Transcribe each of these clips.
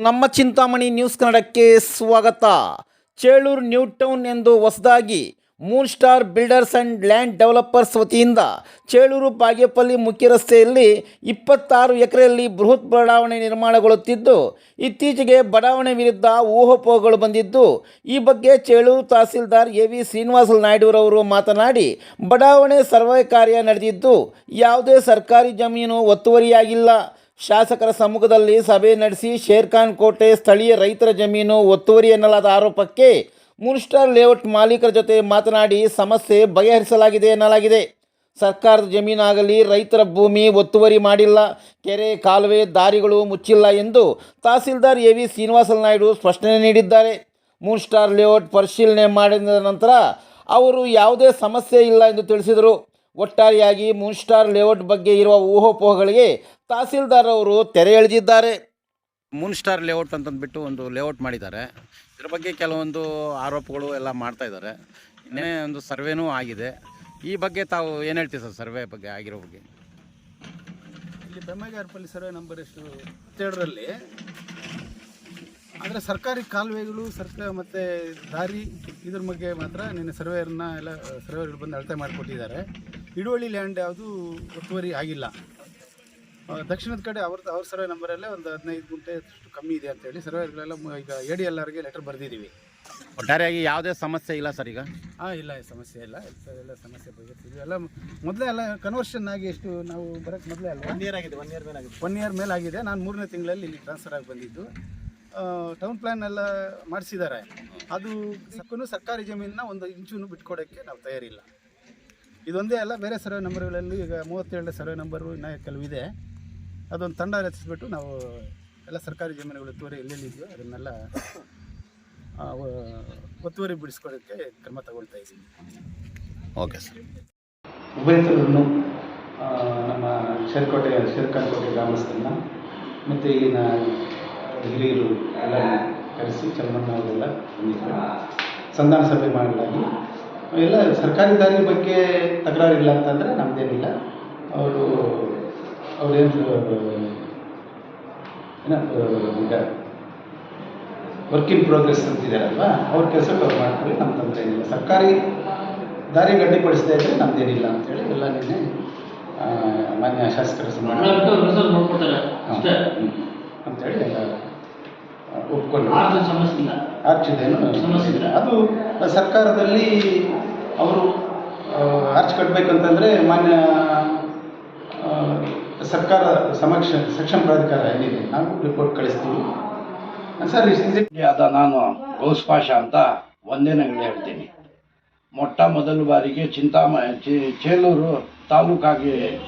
ನಮ್ಮ ಚಿಂತಾಮಣಿ ನ್ಯೂಸ್ ಕನ್ನಡಕ್ಕೆ ಸ್ವಾಗತ. ಚೇಳೂರು ನ್ಯೂ ಟೌನ್ ಎಂದು ಹೊಸದಾಗಿ moon star builders and land developers ವತಿಯಿಂದ ಚೇಳೂರು ಬಾಗೇಪಲ್ಲಿ ಮುಖ್ಯ ರಸ್ತೆಯಲ್ಲಿ ಇಪ್ಪತ್ತಾರು ಎಕರೆಯಲ್ಲಿ ಬೃಹತ್ ಬಡಾವಣೆ ನಿರ್ಮಾಣಗೊಳ್ಳುತ್ತಿದ್ದು, ಇತ್ತೀಚೆಗೆ ಬಡಾವಣೆ ವಿರುದ್ಧ ಊಹಾಪೋಹಗಳು ಬಂದಿದ್ದು. ಈ ಬಗ್ಗೆ ಚೇಳೂರು ತಹಸೀಲ್ದಾರ್ ಎ ವಿ ಶ್ರೀನಿವಾಸ ನಾಯ್ಡುರವರು ಮಾತನಾಡಿ, ಬಡಾವಣೆ ಸರ್ವೆ ಕಾರ್ಯ ನಡೆದಿದ್ದು, ಯಾವುದೇ ಸರ್ಕಾರಿ ಜಮೀನು ಒತ್ತುವರಿಯಾಗಿಲ್ಲ. ಶಾಸಕರ ಸಮ್ಮುಖದಲ್ಲಿ ಸಭೆ ನಡೆಸಿ ಶೇರ್ಖಾನ್ ಕೋಟೆ ಸ್ಥಳೀಯ ರೈತರ ಜಮೀನು ಒತ್ತುವರಿ ಎನ್ನಲಾದ ಆರೋಪಕ್ಕೆ ಮೂನ್ಸ್ಟಾರ್ ಲೇಔಟ್ ಮಾಲೀಕರ ಜೊತೆ ಮಾತನಾಡಿ ಸಮಸ್ಯೆ ಬಗೆಹರಿಸಲಾಗಿದೆ ಎನ್ನಲಾಗಿದೆ. ಸರ್ಕಾರದ ಜಮೀನಾಗಲಿ ರೈತರ ಭೂಮಿ ಒತ್ತುವರಿ ಮಾಡಿಲ್ಲ. ಕೆರೆ, ಕಾಲುವೆ, ದಾರಿಗಳು ಮುಚ್ಚಿಲ್ಲ ಎಂದು ತಹಸೀಲ್ದಾರ್ ಎ ವಿ ಶ್ರೀನಿವಾಸ ನಾಯ್ಡು ಸ್ಪಷ್ಟನೆ ನೀಡಿದ್ದಾರೆ. ಮೂನ್ ಸ್ಟಾರ್ ಲೇಔಟ್ ಪರಿಶೀಲನೆ ಮಾಡಿದ ನಂತರ ಅವರು ಯಾವುದೇ ಸಮಸ್ಯೆ ಇಲ್ಲ ಎಂದು ತಿಳಿಸಿದರು. ಒಟ್ಟಾರೆಯಾಗಿ ಮೂನ್ ಸ್ಟಾರ್ ಲೇಔಟ್ ಬಗ್ಗೆ ಇರುವ ಊಹೋಪೋಹಗಳಿಗೆ ತಹಸೀಲ್ದಾರ್ ಅವರು ತೆರೆ ಎಳೆದಿದ್ದಾರೆ. ಮೂನ್ ಸ್ಟಾರ್ ಲೇಔಟ್ ಅಂತಂದ್ಬಿಟ್ಟು ಒಂದು ಲೇಔಟ್ ಮಾಡಿದ್ದಾರೆ. ಇದ್ರ ಬಗ್ಗೆ ಕೆಲವೊಂದು ಆರೋಪಗಳು ಎಲ್ಲ ಮಾಡ್ತಾ ಇದ್ದಾರೆ. ಇನ್ನೇ ಒಂದು ಸರ್ವೇನೂ ಆಗಿದೆ. ಈ ಬಗ್ಗೆ ತಾವು ಏನು ಹೇಳ್ತೀವಿ ಸರ್ ಸರ್ವೆ ಬಗ್ಗೆ ಆಗಿರೋ ಬಗ್ಗೆ? ಇಲ್ಲಿ ಬೆಮ್ಮಗಾರಪಲ್ಲಿ ಸರ್ವೆ ನಂಬರ್ ಎಷ್ಟು? ಹತ್ತೆರಡರಲ್ಲಿ ಆದರೆ ಸರ್ಕಾರಿ ಕಾಲುವೆಗಳು ಸರ್ಕಾರ ಮತ್ತು ದಾರಿ ಇದ್ರ ಬಗ್ಗೆ ಮಾತ್ರ ನಿನ್ನೆ ಸರ್ವೇಯರ್ನ ಎಲ್ಲ, ಸರ್ವೇಯರ್ಗಳು ಬಂದು ಅಳತೆ ಮಾಡಿಕೊಟ್ಟಿದ್ದಾರೆ. ಹಿಡುವಳಿ ಲ್ಯಾಂಡ್ ಯಾವುದು ಒತ್ತುವರಿ ಆಗಿಲ್ಲ. ದಕ್ಷಿಣದ ಕಡೆ ಅವ್ರ ಅವ್ರ ಸರ್ವೆ ನಂಬರಲ್ಲೇ ಒಂದು ಹದಿನೈದು ಗುಂಟೆ ಅಷ್ಟು ಕಮ್ಮಿ ಇದೆ ಅಂತೇಳಿ ಹೇಳಿ ಮ- ಈಗ ಎ ಡಿ ಎಲ್ ಆರ್ಗೆ ಲೆಟರ್ ಬರೆದಿದ್ದೀವಿ ಒಟ್ಟಾರೆಯಾಗಿ ಯಾವುದೇ ಸಮಸ್ಯೆ ಇಲ್ಲ ಸರ್ ಈಗ? ಹಾಂ ಇಲ್ಲ ಸಮಸ್ಯೆ ಇಲ್ಲ. ಎಲ್ಲ ಸಮಸ್ಯೆ ಬಗೆಹರಿಸಿದ್ವಿ ಎಲ್ಲ ಮೊದಲೇ ಎಲ್ಲ ಕನ್ವರ್ಷನ್ ಆಗಿ ಎಷ್ಟು ನಾವು ಬರೋಕ್ಕೆ ಮೊದಲೇ ಅಲ್ಲ ಒನ್ ಇಯರ್ ಆಗಿದೆ ಒನ್ ಇಯರ್ ಮೇಲೆ ಆಗಿದೆ. ಒನ್ ಇಯರ್ ಮೇಲೆ ಆಗಿದೆ. ನಾನು ಮೂರನೇ ತಿಂಗಳಲ್ಲಿ ಇಲ್ಲಿ ಟ್ರಾನ್ಸ್ಫರ್ ಆಗಿ ಬಂದಿದ್ದು. ಟೌನ್ ಪ್ಲ್ಯಾನ್ ಎಲ್ಲ ಮಾಡಿಸಿದ್ದಾರೆ. ಅದು ಸಕ್ಕೂ ಸರ್ಕಾರಿ ಜಮೀನನ್ನ ಒಂದು ಇಂಚೂ ಬಿಟ್ಕೊಡೋಕ್ಕೆ ನಾವು ತಯಾರಿಲ್ಲ. ಇದೊಂದೇ ಅಲ್ಲ ಬೇರೆ ಸರ್ವೆ ನಂಬರ್ಗಳಲ್ಲಿ ಈಗ ಮೂವತ್ತೇಳನೇ ಸರ್ವೆ ನಂಬರು ಇನ್ನ ಕೆಲವಿದೆ ಅದೊಂದು ತಂಡ ರಚಿಸ್ಬಿಟ್ಟು ನಾವು ಎಲ್ಲ ಸರ್ಕಾರಿ ಜಮೀನುಗಳು ಒತ್ತುವರಿ ಎಲ್ಲೆಲ್ಲಿ ಇದೆಯೋ ಅದನ್ನೆಲ್ಲ ಒತ್ತುವರಿ ಬಿಡಿಸ್ಕೊಳ್ಳೋಕ್ಕೆ ಕ್ರಮ ತಗೊಳ್ತಾ ಇದ್ದೀವಿ. Okay sir. ಉಭಯತರನ್ನು ನಮ್ಮ ಶೇರ್ಕೋಟೆ ಶೇರ್ಖಾನ್ಕೋಟೆ ಗ್ರಾಮಸ್ಥರನ್ನ ಮತ್ತು ಇಲ್ಲಿನ ಹಿರಿಯರು ಎಲ್ಲ ಕರೆಸಿ ಚನ್ನಮ್ಮ ಅವರೆಲ್ಲ ಬಂದಿದ್ದರು ಸಂಧಾನ ಸಭೆ ಮಾಡಲಾಗಿ. ಎಲ್ಲ ಸರ್ಕಾರಿ ದಾರಿ ಬಗ್ಗೆ ತಕರಾರಿಲ್ಲ ಅಂತಂದರೆ ನಮ್ಮದೇನಿಲ್ಲ ಅವರು ಅವರೇನು ಏನೋ ಈಗ ವರ್ಕ್ ಇನ್ ಪ್ರೋಗ್ರೆಸ್ ಅಲ್ವಾ? ಅವ್ರ ಕೆಲಸಕ್ಕೆ ಅವ್ರು ಮಾಡ್ಕೊಳ್ಳಿ ನಮ್ಮ ತೊಂದರೆ ಏನಿಲ್ಲ ಸರ್ಕಾರಿ ದಾರಿ ಗಟ್ಟಿಪಡಿಸ್ತಾ ಇದ್ದರೆ ನಮ್ದೇನಿಲ್ಲ ಅಂತೇಳಿ ಎಲ್ಲ ನಿನ್ನೆ ಮಾನ್ಯ ಶಾಸಕರ ಅಷ್ಟೇ. ಅಂತೇಳಿ ಎಲ್ಲ ಒಪ್ಕೊಂಡು. ಆರ್ಚಿದೇನು ಸಮಸ್ಯೆ ಇಲ್ಲ. ಅದು ಸರ್ಕಾರದಲ್ಲಿ ಅವರು ಆರ್ಚ್ ಕಟ್ಟಬೇಕಂತಂದರೆ ಮಾನ್ಯ ಸರ್ಕಾರ ಸಮಕ್ಷ ಸಕ್ಷಮ ಪ್ರಾಧಿಕಾರ ಏನಿದೆ ನಾವು ರಿಪೋರ್ಟ್ ಕಳಿಸ್ತೀವಿ. ಸರ್ ಇಸ್ ಇಟ್ ಆದ ನಾನು ಗೌಸ್ ಪಾಷ ಅಂತ ಒಂದೇ ನಂಗಡಿ ಹೇಳ್ತೀನಿ. ಮೊಟ್ಟ ಮೊದಲ ಬಾರಿಗೆ ಚಿಂತಾಮ ಚೇ- ಚೇಲೂರು ತಾಲೂಕಾಗಿ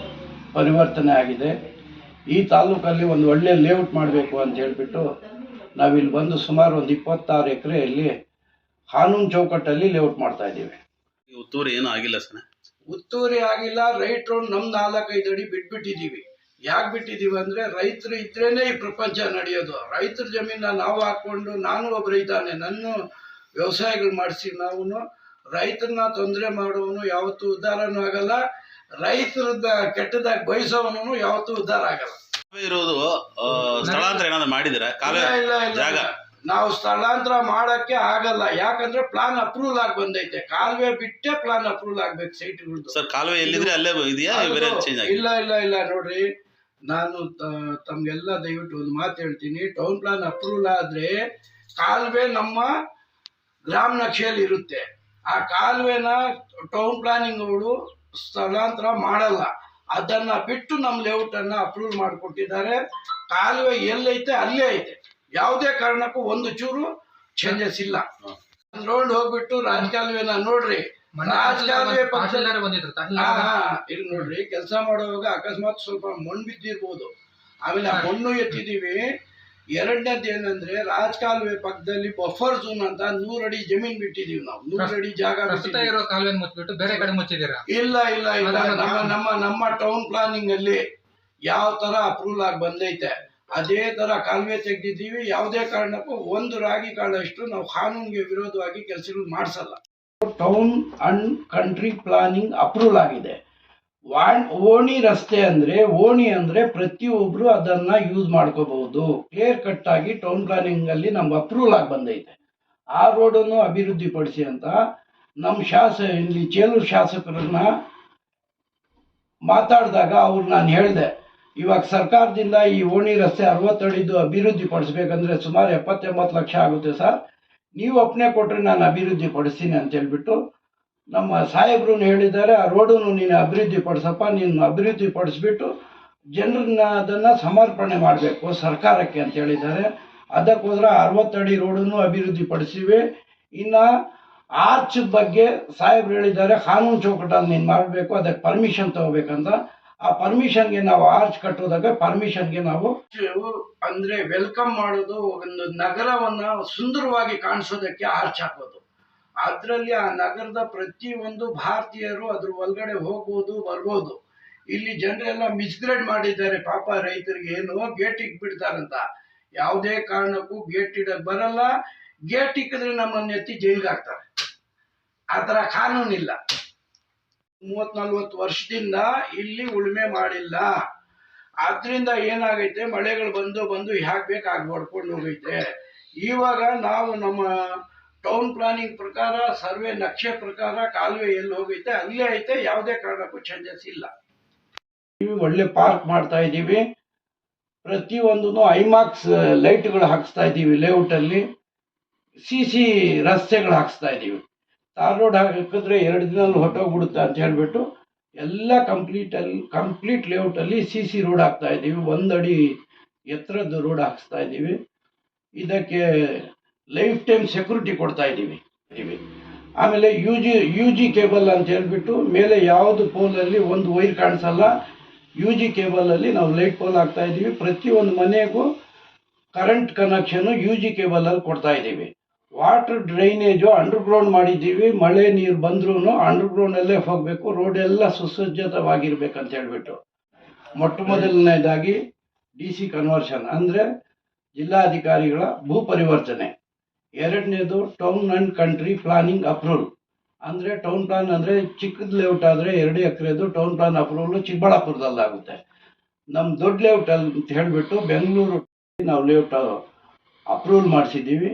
ಪರಿವರ್ತನೆ ಆಗಿದೆ. ಈ ತಾಲೂಕಲ್ಲಿ ಒಂದು ಒಳ್ಳೆಯ ಲೇಔಟ್ ಮಾಡಬೇಕು ಅಂತ ಹೇಳಿಬಿಟ್ಟು ನಾವಿಲ್ಲಿ ಬಂದು ಸುಮಾರು ಒಂದು ಇಪ್ಪತ್ತಾರು ಎಕರೆಯಲ್ಲಿ ಕಾನೂನು ಚೌಕಟ್ಟಲ್ಲಿ ಲೇಔಟ್ ಮಾಡ್ತಾ ಇದ್ದೀವಿ. ಏನೂ ಆಗಿಲ್ಲ ಸರ್. ಉತ್ತೂರಿ ಆಗಿಲ್ಲ ರೈತರು ನಮ್ ನಾಲ್ಕೈದು ಅಡಿ ಬಿಟ್ಬಿಟ್ಟಿದೀವಿ. ಯಾಕೆ ಬಿಟ್ಟಿದೀವಿ ಅಂದ್ರೆ ರೈತರು ಇದ್ರೇನೆ ಈ ಪ್ರಪಂಚ ನಡೆಯೋದು. ರೈತರ ಜಮೀನ ನಾವು ಹಾಕೊಂಡು ನಾನು ಒಬ್ಬ ರೈತಾನೆ ನನ್ನ ವ್ಯವಸಾಯಗಳು ಮಾಡಿಸಿ ನಾವು ರೈತರನ್ನ ತೊಂದರೆ ಮಾಡೋನು ಯಾವತ್ತೂ ಉದ್ಧಾರನೂ ಆಗಲ್ಲ ರೈತರದ ಕೆಟ್ಟದಾಗಿ ಬಯಸೋವನು ಯಾವತ್ತೂ ಉದ್ಧಾರ ಆಗಲ್ಲ. ಇರೋದು ಸ್ಥಳಾಂತರ ಏನಾದ್ರು ಮಾಡಿದಿರಾ ಇಲ್ಲ, ಇಲ್ಲ, ಇಲ್ಲ. ಜಾಗ? ನಾವು ಸ್ಥಳಾಂತರ ಮಾಡಕ್ಕೆ ಆಗಲ್ಲ. ಯಾಕಂದ್ರೆ ಪ್ಲಾನ್ ಅಪ್ರೂವಲ್ ಆಗಿ ಬಂದೈತೆ. ಕಾಲುವೆ ಬಿಟ್ಟೆ ಪ್ಲಾನ್ ಅಪ್ರೂವಲ್ ಆಗ್ಬೇಕು ಸೈಟ್ಗಳು ಸರ್ ಕಾಲುವೆ ಎಲ್ಲಿದ್ರೆ ಅಲ್ಲೇ ಇದೆಯಾ? ಇಲ್ಲ ಇಲ್ಲ ಇಲ್ಲ. ನೋಡ್ರಿ ನಾನು ತಮ್ಗೆಲ್ಲ ದಯವಿಟ್ಟು ಒಂದು ಮಾತು ಹೇಳ್ತೀನಿ. ಟೌನ್ ಪ್ಲಾನ್ ಅಪ್ರೂವಲ್ ಆದ್ರೆ ಕಾಲುವೆ ನಮ್ಮ ಗ್ರಾಮ ನಕ್ಷೆಯಲ್ಲಿ ಇರುತ್ತೆ. ಆ ಕಾಲುವೆನ ಟೌನ್ ಪ್ಲಾನಿಂಗ್ ಅವರು ಸ್ಥಳಾಂತರ ಮಾಡಲ್ಲ. ಅದನ್ನ ಬಿಟ್ಟು ನಮ್ಮ ಲೇಔಟ್ ಅನ್ನ ಅಪ್ರೂವ್ ಮಾಡಿಕೊಟ್ಟಿದ್ದಾರೆ. ಕಾಲುವೆ ಎಲ್ಲೈತೆ ಅಲ್ಲೇ ಐತೆ. ಯಾವುದೇ ಕಾರಣಕ್ಕೂ ಒಂದು ಚೂರು ಚೇಂಜಸ್ ಇಲ್ಲ. ರೋಡ್ ಹೋಗ್ಬಿಟ್ಟು ರಾಜಕಾಲುವೆನ ನೋಡ್ರಿ. ರಾಜಕಾಲುವೆ ಇಲ್ಲಿ ನೋಡ್ರಿ ಕೆಲಸ ಮಾಡುವಾಗ ಅಕಸ್ಮಾತ್ ಸ್ವಲ್ಪ ಮಣ್ಣು ಬಿದ್ದಿರ್ಬೋದು. ಆಮೇಲೆ ಆ ಮಣ್ಣು ಎತ್ತಿದೀವಿ ಎರಡನೇದು ಏನಂದ್ರೆ ರಾಜಕಾಲುವೆ ಪಕ್ಕದಲ್ಲಿ ಬಫರ್ ಝೋನ್ ಅಂತ ನೂರಡಿ ಅಡಿ ಜಮೀನ್ ಬಿಟ್ಟಿದೀವಿ ನಾವು. ನೂರಡಿ ಅಡಿ ಜಾಗ ಇರೋ ಕಾಲುವೆ ಮುಚ್ಚಿಬಿಟ್ಟು ಬೇರೆ ಕಡೆ ಮುಚ್ಚಿದೀರಾ ಇಲ್ಲ ಇಲ್ಲ ಇಲ್ಲ. ನಮ್ಮ ನಮ್ಮ ನಮ್ಮ ಟೌನ್ ಪ್ಲಾನಿಂಗ್ ಅಲ್ಲಿ ಯಾವ ತರ ಅಪ್ರೂವಲ್ ಆಗಿ ಬಂದೈತೆ. ಅದೇ ತರ ಕಾಲುವೆ ತೆಗೆದಿದ್ದೀವಿ. ಯಾವುದೇ ಕಾರಣಕ್ಕೂ ಒಂದು ರಾಗಿ ಕಾಳಷ್ಟು ನಾವು ಕಾನೂನಿಗೆ ವಿರೋಧವಾಗಿ ಕೆಲಸಗಳು ಮಾಡಿಸಲ್ಲ. Town and country planning approval ಆಗಿದೆ. ವಾಣ್ ಓಣಿ ರಸ್ತೆ ಅಂದ್ರೆ, ಓಣಿ ಅಂದ್ರೆ ಪ್ರತಿಯೊಬ್ಬರು ಅದನ್ನ ಯೂಸ್ ಮಾಡ್ಕೋಬಹುದು. ಕ್ಲಿಯರ್ ಕಟ್ ಆಗಿ ಟೌನ್ ಪ್ಲಾನಿಂಗ್ ಅಲ್ಲಿ ನಮ್ಗೆ ಅಪ್ರೂವಲ್ ಆಗಿ ಬಂದೈತೆ. ಆ ರೋಡನ್ನು ಅಭಿವೃದ್ಧಿ ಪಡಿಸಿ ಅಂತ ನಮ್ಮ ಶಾಸ, ಇಲ್ಲಿ ಚೇಲೂರು ಶಾಸಕರನ್ನ ಮಾತಾಡಿದಾಗ ಅವ್ರು ನಾನು ಹೇಳಿದೆ ಇವಾಗ ಸರ್ಕಾರದಿಂದ ಈ ಓಣಿ ರಸ್ತೆ ಅರವತ್ತಡಿದ್ದು ಅಭಿವೃದ್ಧಿ ಪಡಿಸ್ಬೇಕಂದ್ರೆ ಸುಮಾರು ಎಪ್ಪತ್ತೆಂಬತ್ತು ಲಕ್ಷ ಆಗುತ್ತೆ ಸರ್. ನೀವು ಒಪ್ಪನೆ ಕೊಟ್ಟರೆ ನಾನು ಅಭಿವೃದ್ಧಿ ಪಡಿಸ್ತೀನಿ ಅಂತ ಹೇಳ್ಬಿಟ್ಟು ನಮ್ಮ ಸಾಹೇಬ್ರು ಹೇಳಿದ್ದಾರೆ, ಆ ರೋಡನ್ನು ನೀನು ಅಭಿವೃದ್ಧಿ ಪಡಿಸಪ್ಪ ನೀನು ಅಭಿವೃದ್ಧಿ ಪಡಿಸ್ಬಿಟ್ಟು ಜನರನ್ನ ಅದನ್ನು ಸಮರ್ಪಣೆ ಮಾಡಬೇಕು ಸರ್ಕಾರಕ್ಕೆ ಅಂತ ಹೇಳಿದ್ದಾರೆ. ಅದಕ್ಕೋಸ್ಕರ ಅರವತ್ತಡಿ ರೋಡನ್ನು ಅಭಿವೃದ್ಧಿ ಪಡಿಸಿವೆ ಇನ್ನು ಆರ್ಚ್ ಬಗ್ಗೆ ಸಾಹೇಬ್ರು ಹೇಳಿದ್ದಾರೆ, ಕಾನೂನು ಚೌಕಟ್ಟಲ್ಲಿ ನೀನು ಮಾಡಬೇಕು, ಅದಕ್ಕೆ ಪರ್ಮಿಷನ್ ತಗೋಬೇಕಂತ. ಆ ಪರ್ಮಿಷನ್ಗೆ ನಾವು ಆರ್ಚ್ ಕಟ್ಟೋದಾಗ ಪರ್ಮಿಷನ್ಗೆ ನಾವು ಅಂದ್ರೆ ವೆಲ್ಕಮ್ ಮಾಡೋದು ಒಂದು ನಗರವನ್ನ ಸುಂದರವಾಗಿ ಕಾಣಿಸೋದಕ್ಕೆ ಆರ್ಚ್ ಹಾಕೋದು. ಅದರಲ್ಲಿ ಆ ನಗರದ ಪ್ರತಿಯೊಂದು ಭಾರತೀಯರು ಅದ್ರ ಒಳಗಡೆ ಹೋಗ್ಬೋದು ಬರ್ಬೋದು. ಇಲ್ಲಿ ಜನರೆಲ್ಲ ಮಿಸ್ಗ್ರೇಡ್ ಮಾಡಿದ್ದಾರೆ. ಪಾಪ ರೈತರಿಗೆ ಏನು ಗೇಟ್ ಇಕ್ಬಿಡ್ತಾರಂತ. ಯಾವುದೇ ಕಾರಣಕ್ಕೂ ಗೇಟ್ ಇಡಕ್ ಬರಲ್ಲ. ಗೇಟ್ ಇಕ್ಕಿದ್ರೆ ನಮ್ಮನ್ನ ಎತ್ತಿ ಜೈಲ್ಗೆ ಹಾಕ್ತಾರೆ. ಆ ಥರ ಕಾನೂನಿಲ್ಲ. ಮೂವತ್ ನಲ್ವತ್ತು ವರ್ಷದಿಂದ ಇಲ್ಲಿ ಉಳುಮೆ ಮಾಡಿಲ್ಲ. ಆದ್ರಿಂದ ಏನಾಗೈತೆ? ಮಳೆಗಳು ಬಂದು ಬಂದು ಹ್ಯಾಕ್ ಬೇಕು ಹಾಗೆ ಹೊಡ್ಕೊಂಡು ಹೋಗೈತೆ? ಇವಾಗ ನಾವು ನಮ್ಮ ಟೌನ್ ಪ್ಲಾನಿಂಗ್ ಪ್ರಕಾರ, ಸರ್ವೆ ನಕ್ಷೆ ಪ್ರಕಾರ ಕಾಲುವೆ ಎಲ್ಲಿ ಹೋಗೈತೆ? ಅಲ್ಲೇ ಐತೆ. ಯಾವುದೇ ಕಾರಣಕ್ಕೂ ಚೇಂಜಸ್ ಇಲ್ಲ. ಒಳ್ಳೆ ಪಾರ್ಕ್ ಮಾಡ್ತಾ ಇದ್ದೀವಿ. ಪ್ರತಿಯೊಂದೂ ಐಮಾಕ್ಸ್ ಲೈಟ್ಗಳು ಹಾಕಿಸ್ತಾ ಇದ್ದೀವಿ ಲೇಔಟಲ್ಲಿ ಸಿ ಸಿ ರಸ್ತೆಗಳು ಹಾಕಿಸ್ತಾ ಇದ್ದೀವಿ. ತಾರ್ ರೋಡ್ ಹಾಕಿದ್ರೆ ಎರಡು ದಿನಲ್ಲಿ ಹೊಟ್ಟೋಗ್ಬಿಡುತ್ತೆ ಅಂತ ಹೇಳಿಬಿಟ್ಟು ಎಲ್ಲ ಕಂಪ್ಲೀಟಲ್ಲಿ ಕಂಪ್ಲೀಟ್ ಲೇಔಟಲ್ಲಿ ಸಿ ಸಿ ರೋಡ್ ಹಾಕ್ತಾ ಇದ್ದೀವಿ. ಅಡಿ ಎತ್ತರದ್ದು ರೋಡ್ ಹಾಕಿಸ್ತಾ ಇದ್ದೀವಿ. ಇದಕ್ಕೆ ಲೈಫ್ ಟೈಮ್ ಸೆಕ್ಯೂರಿಟಿ ಕೊಡ್ತಾ ಇದ್ದೀವಿ. ಇದೀವಿ ಆಮೇಲೆ U G U G cable ಅಂತ ಹೇಳಿಬಿಟ್ಟು ಮೇಲೆ ಯಾವುದು ಪೋಲಲ್ಲಿ ಒಂದು ವೈರ್ ಕಾಣಿಸಲ್ಲ ಯು ಜಿ ಕೇಬಲಲ್ಲಿ ನಾವು ಲೈಟ್ ಪೋಲ್ ಹಾಕ್ತಾ ಇದ್ದೀವಿ. ಪ್ರತಿಯೊಂದು ಮನೆಗೂ ಕರೆಂಟ್ ಕನೆಕ್ಷನ್ನು ಯು ಜಿ ಕೇಬಲಲ್ಲಿ ಕೊಡ್ತಾ ಇದ್ದೀವಿ. ವಾಟರ್ ಡ್ರೈನೇಜು ಅಂಡರ್ಗ್ರೌಂಡ್ ಮಾಡಿದ್ದೀವಿ, ಮಳೆ ನೀರು ಬಂದ್ರೂ ಅಂಡರ್ಗ್ರೌಂಡಲ್ಲೇ ಹೋಗಬೇಕು ರೋಡ್ ಎಲ್ಲ ಸುಸಜ್ಜಿತವಾಗಿರ್ಬೇಕಂತ ಹೇಳಿಬಿಟ್ಟು. ಮೊಟ್ಟ ಮೊದಲನೇದಾಗಿ ಡಿ ಸಿ ಕನ್ವರ್ಷನ್ ಅಂದರೆ ಜಿಲ್ಲಾಧಿಕಾರಿಗಳ ಭೂ ಪರಿವರ್ತನೆ ಎರಡನೇದು town and country planning approval. ಅಂದರೆ ಟೌನ್ ಪ್ಲಾನ್ ಅಂದರೆ ಚಿಕ್ಕದ ಲೇಔಟ್ ಆದರೆ ಎರಡು ಎಕರೆದು ಟೌನ್ ಪ್ಲಾನ್ ಅಪ್ರೂವಲ್ ಚಿಕ್ಕಬಳ್ಳಾಪುರದಲ್ಲಾಗುತ್ತೆ. ನಮ್ಮ ದೊಡ್ಡ ಲೇಔಟಲ್ಲಿ ಅಂತ ಹೇಳಿಬಿಟ್ಟು ಬೆಂಗಳೂರು ನಾವು ಲೇಔಟ್ ಅಪ್ರೂವಲ್ ಮಾಡಿಸಿದ್ದೀವಿ.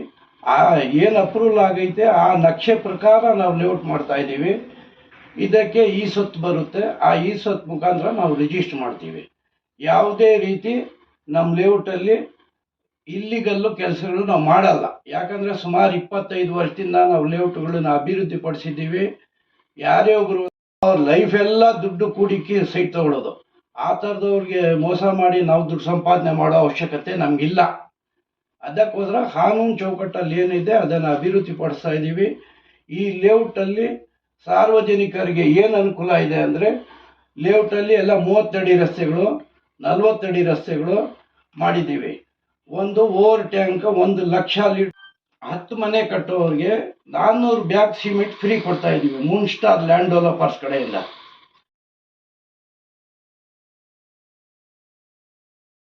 ಆ ಏನು ಅಪ್ರೂವಲ್ ಆಗೈತೆ, ಆ ನಕ್ಷೆ ಪ್ರಕಾರ ನಾವು ಲೇಔಟ್ ಮಾಡ್ತಾ ಇದ್ದೀವಿ. ಇದಕ್ಕೆ ಈ ಸೊತ್ತು ಬರುತ್ತೆ. ಆ ಈ ಸೊತ್ತು ಮುಖಾಂತರ ನಾವು ರಿಜಿಸ್ಟರ್ ಮಾಡ್ತೀವಿ. ಯಾವುದೇ ರೀತಿ ನಮ್ಮ ಲೇಔಟಲ್ಲಿ ಇಲ್ಲಿಗಲ್ಲು ಕೆಲಸಗಳು ನಾವು ಮಾಡಲ್ಲ. ಯಾಕಂದರೆ ಸುಮಾರು ಇಪ್ಪತ್ತೈದು ವರ್ಷದಿಂದ ನಾವು ಲೇಔಟ್ಗಳನ್ನ ಅಭಿವೃದ್ಧಿ ಪಡಿಸಿದ್ದೀವಿ ಯಾರೇ ಒಬ್ಬರು ಅವ್ರ ಲೈಫ್ ಎಲ್ಲ ದುಡ್ಡು ಕೂಡಿಕ್ಕಿ ಸೈಟ್ ತಗೊಳ್ಳೋದು ಆ ಥರದವ್ರಿಗೆ ಮೋಸ ಮಾಡಿ ನಾವು ದುಡ್ಡು ಸಂಪಾದನೆ ಮಾಡೋ ಅವಶ್ಯಕತೆ ನಮಗಿಲ್ಲ. ಅದಕ್ಕೋಸ್ಕರ ಕಾನೂನು ಚೌಕಟ್ಟಲ್ಲಿ ಏನಿದೆ, ಅದನ್ನು ಅಭಿವೃದ್ಧಿ ಪಡಿಸ್ತಾ ಇದ್ದೀವಿ. ಈ ಲೇಔಟಲ್ಲಿ ಸಾರ್ವಜನಿಕರಿಗೆ ಏನು ಅನುಕೂಲ ಇದೆ ಅಂದರೆ, ಲೇಔಟಲ್ಲಿ ಎಲ್ಲ ಮೂವತ್ತಡಿ ರಸ್ತೆಗಳು, ನಲವತ್ತಡಿ ರಸ್ತೆಗಳು ಮಾಡಿದ್ದೀವಿ. ಒಂದು ಓವರ್ ಟ್ಯಾಂಕ್, ಒಂದು ಲಕ್ಷ ಲೀಟರ್ ಹತ್ತು ಮನೆ ಕಟ್ಟೋರಿಗೆ ನಾನ್ನೂರು ಬ್ಯಾಗ್ ಸಿಮೆಂಟ್ ಫ್ರೀ ಕೊಡ್ತಾ ಇದ್ದೀವಿ ಮೂನ್ ಸ್ಟಾರ್ ಲ್ಯಾಂಡ್ ಡೆವಲಪರ್ಸ್ ಕಡೆಯಿಂದ.